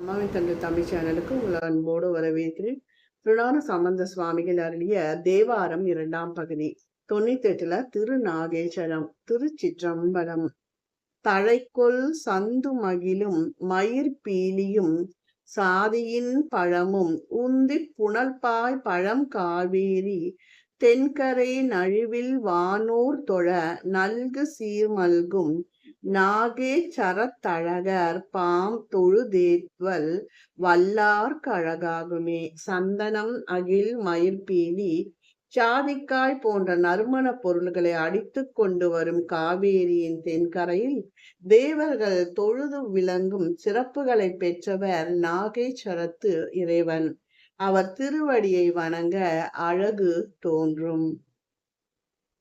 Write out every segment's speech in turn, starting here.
அம்மாவின் தந்தை தமிழ் சேனலுக்கு உங்களை அன்போடு வரவேற்கிறேன். திருநான சம்பந்த சுவாமிகள் அருளிய தேவாரம் இரண்டாம் பகுதி. தொண்ணூத்தி எட்டுல திருநாகேஸ்வரம் திருச்சிற்றம்பலம். தழைக்கொள் சந்து மகிழும் மயிர் பீலியும் சாதியின் பழமும் உந்தி புனல்பாய் பழம் காவேரி தென்கரை நழுவில் வானோர் தொழ நல்கு சீர்மல்கும் நாகே சரத்தழகர் பாம் தொழுதேத்வல் வல்லார் கழகாகுமே. சந்தனம் அகில் மயிர்பீலி சாதிக்காய் போன்ற நறுமண பொருள்களை அடித்து கொண்டு வரும் காவேரியின் தென்கரையில் தேவர்கள் தொழுது விளங்கும் சிறப்புகளை பெற்றவர் நாகேஸ்வரத்து இறைவன். அவர் திருவடியை வணங்க அழகு தோன்றும்.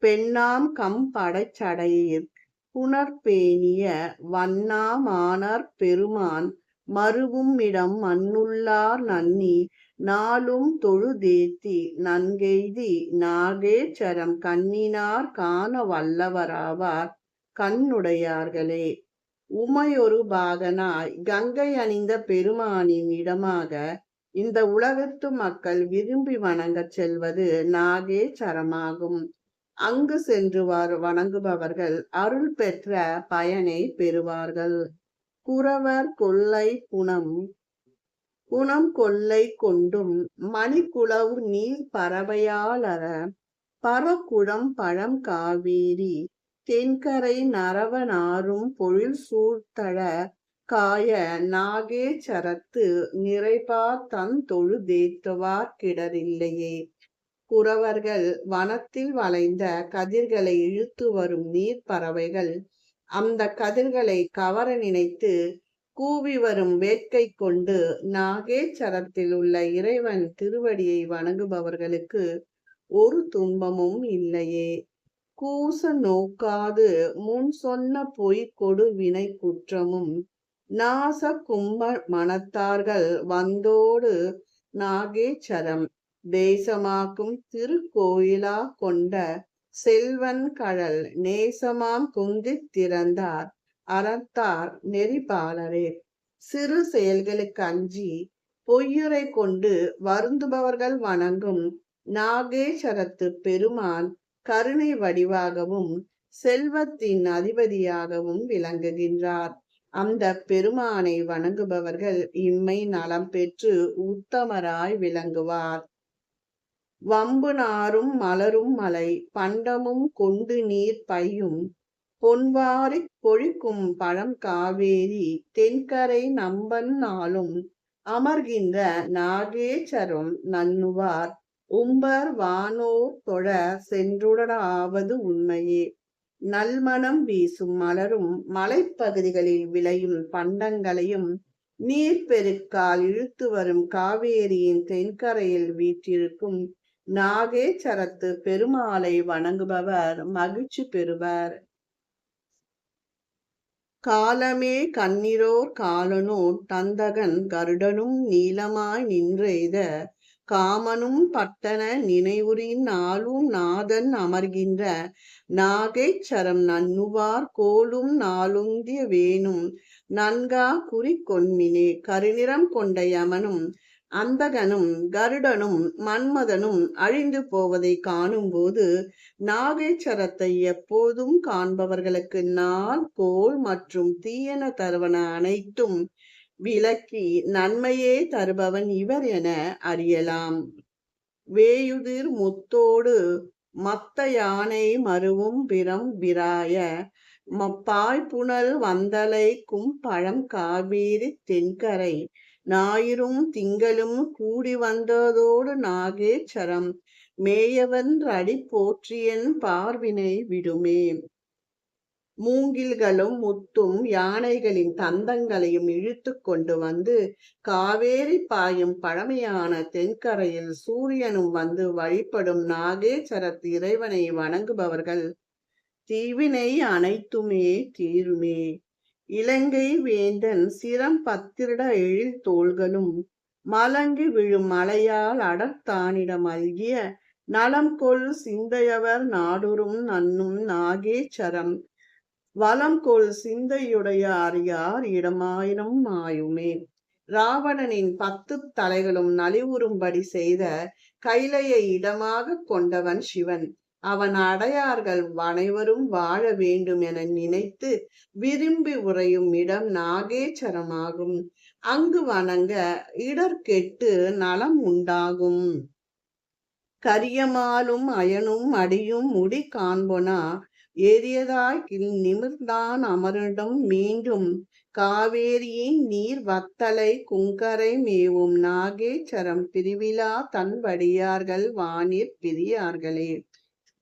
பெண்ணாம் கம் படைச்சடையீர் புனர்பேணிய வண்ணாமானார் பெருமான் மருவும் இடம் மண்ணுள்ளார் நன்னி நாளும் தொழுதேத்தி நன்கெய்தி நாகேச்சரம் கண்ணினார் காண வல்லவராவார் கண்ணுடையார்களே. உமையொரு பாகனாய் கங்கை அணிந்த பெருமானின் இடமாக இந்த உலகத்து மக்கள் விரும்பி வணங்கச் செல்வது நாகேச்சரமாகும் அங்கு சென்று வணங்குபவர்கள் அருள் பெற்ற பயனை பெறுவார்கள். குறவர் கொள்ளை குணம் குணம் கொள்ளை கொண்டும் மணிக்குளவு நீர் பறவையாளர பரக்குளம் பழம் காவேரி தென்கரை நரவனாரும் பொழில் சூழ்த்தழ காய நாகேச்சரத்து நிறைபா தன் தொழுதேத்துவார் கிடரில்லையே குறவர்கள் வனத்தில் வளைந்த கதிர்களை இழுத்து வரும் நீர் பறவைகள் அந்த கதிர்களை கவர நினைத்து கூவி வரும் வேட்கை கொண்டு நாகேச்சரத்தில் உள்ள இறைவன் திருவடியை வணங்குபவர்களுக்கு ஒரு துன்பமும் இல்லையே. கூச நோக்காது முன் சொன்ன பொய் கொடு வினை குற்றமும். நாச கும்ப மனத்தார்கள் வந்தோடு நாகேச்சரம். தேசமாக்கும் திருக்கோயிலா கொண்ட செல்வன் கடல் நேசமாம் குந்தி திறந்தார் அறத்தார் நெறிபாலரே. சிறு செயல்களுக்கு அஞ்சி பொய்யுரை கொண்டு வருந்துபவர்கள் வணங்கும் நாகேஸ்வரத்து பெருமான் கருணை வடிவாகவும் செல்வத்தின் அதிபதியாகவும் விளங்குகின்றார். அந்த பெருமானை வணங்குபவர்கள் இம்மை நலம் பெற்று உத்தமராய் விளங்குவார். வம்பு நாரும் மலரும் மலை பண்டமும் கொண்டு நீர் பையும். பொன்வாரி பொழிக்கும் பழம் காவேரி தென்கரை நம்பன் நாளும். அமர்கின்ற நாகேச்சரம் நன்னுவார் உம்பர் வானோர் தொழ சென்றுடனாவது உண்மையே. நல்மணம் வீசும் மலரும் மலைப்பகுதிகளில் விளையும் பண்டங்களையும் நீர்பெருக்கால் இழுத்து வரும் காவேரியின் தென்கரையில் வீற்றிருக்கும் நாகேச்சரத்து பெருமாளை வணங்குபவர் மகிழ்ச்சி பெறுவர். காலமே கண்ணிரோர் காலனோர் தந்தகன் கருடனும் நீளமாய் நின்றெய்த காமனும் பட்டன நினைவுறின் நாளும் நாதன் அமர்கின்ற நாகைச்சரம் நன்னுவார் கோலும் நாளுந்திய வேணும். நன்கா குறி கொன்மினே கருநிறம் கொண்ட யமனும் அந்தகனும் கருடனும் மன்மதனும் அழிந்து போவதை காணும்போது நாகேச்சரத்தை எப்போதும் காண்பவர்களுக்கு நாள் கோல் மற்றும் தீயன தருவன அனைத்தும் விளக்கி நன்மையே தருபவன் இவர் என அறியலாம். வேயுதிர் முத்தோடு மத்த யானை மருவும் பிறம் விராய பாய்ப்புணல் வந்தலை கும் பழம் காவேரி தென்கரை ஞாயிறும் திங்களும் கூடி வந்ததோடு நாகேச்சரம். மேயவன் அடி போற்றியன் பார்வினை விடுமே. மூங்கில்களும் முத்தும் யானைகளின் தந்தங்களையும் இழுத்து கொண்டு வந்து காவேரி பாயும் பழமையான தென்கரையில் சூரியனும் வந்து வழிபடும் நாகேச்சரத் இறைவனை வணங்குபவர்கள். தீவினை அனைத்துமே தீருமே. இலங்கை வேந்தன் சிரம் பத்திரட எழில் தோள்களும் மலங்கி விழும் மலையால் அடர்த்தானிடம் அல்கிய நலம் கொள் சிந்தையவர் நாடுறும் நன்னும் நாகேச்சரம் வலம் கொள் சிந்தையுடையார் யார் இடமாயிரம் மாயுமே. ராவணனின் பத்து தலைகளும் நலிவுறும்படி செய்த கைலையை இடமாக கொண்டவன் சிவன். அவன் அடையார்கள் அனைவரும் வாழ வேண்டும் என நினைத்து விரும்பி உறையும் இடம் நாகேச்சரமாகும். அங்கு வணங்க இடர் கெட்டு நலம் உண்டாகும். கரியமாலும் அயனும் அடியும் முடி காண்பொனா ஏறியதாய் நிமிர்ந்தான் அமரிடம் மீண்டும் காவேரியின் நீர் வத்தலை குங்கரை மேவும் நாகேச்சரம் பிரிவிழா தன் வடியார்கள் வானிற் பிரியார்களே.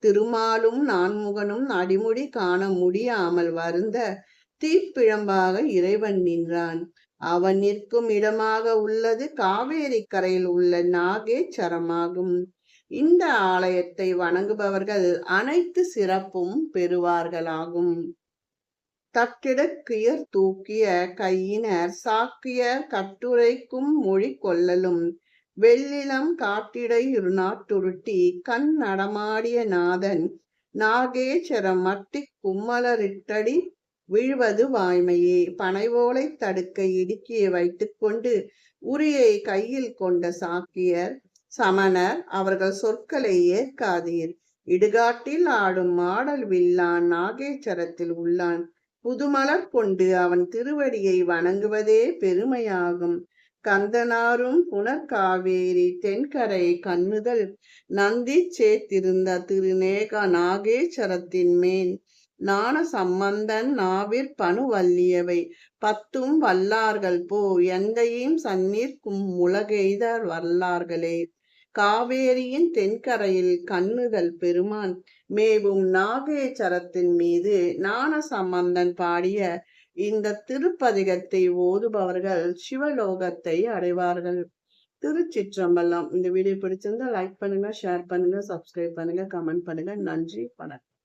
திருமாலும் நான்முகனும் அடிமுடி காண முடியாமல் வருந்த தீப்பிழம்பாக இறைவன் நின்றான். அவன் நிற்கும் இடமாக உள்ளது காவேரி கரையில் உள்ள நாகேச்சரமாகும். இந்த ஆலயத்தை வணங்குபவர்கள் அனைத்து சிறப்பும் பெறுவார்களாகும். தட்டிடக்கியர் தூக்கிய கையினர் சாக்கிய கட்டுரைக்கும் மொழி கொள்ளலும் வெள்ளிலம் காட்டிடை இருநாட்டுருட்டி கண் நடமாடிய நாதன் நாகேஸ்வரம் மட்டி கும்மலரிட்டடி விழுவது வாய்மையே. பனைவோலை தடுக்க இடுக்கியை வைத்துக்கொண்டு உரியை கையில் கொண்ட சாக்கியர் சமணர் அவர்கள் சொற்களை ஏற்காதீர். இடுகாட்டில் ஆடும் மாடல் வில்லான் நாகேச்சரத்தில் உள்ளான். புதுமலர் கொண்டு அவன் திருவடியை வணங்குவதே பெருமையாகும். கந்தனாரும் புனர்காவேரி தென்கரை கண்ணுதல் நந்தி சேத்திருந்த திருநேக நாகேஸ்வரத்தின் மேன் நாண சம்பந்தன் நாவிற் பணுவல்லியவை பத்தும் வல்லார்கள் போ எந்தையும் சந்நிற்கும் முளகெய்தார் வல்லார்களே. காவேரியின் தென்கரையில் கண்ணுதல் பெருமான் மேவும் நாகேச்சரத்தின் மீது நாண சம்பந்தன் பாடிய இந்த திருப்பதிகத்தை ஓதுபவர்கள் சிவலோகத்தை அடைவார்கள். திருச்சிற்றம்பலம் இந்த வீடியோ பிடிச்சிருந்தா லைக் பண்ணுங்க ஷேர் பண்ணுங்க சப்ஸ்கிரைப் பண்ணுங்க கமெண்ட் பண்ணுங்க. நன்றி வணக்கம்.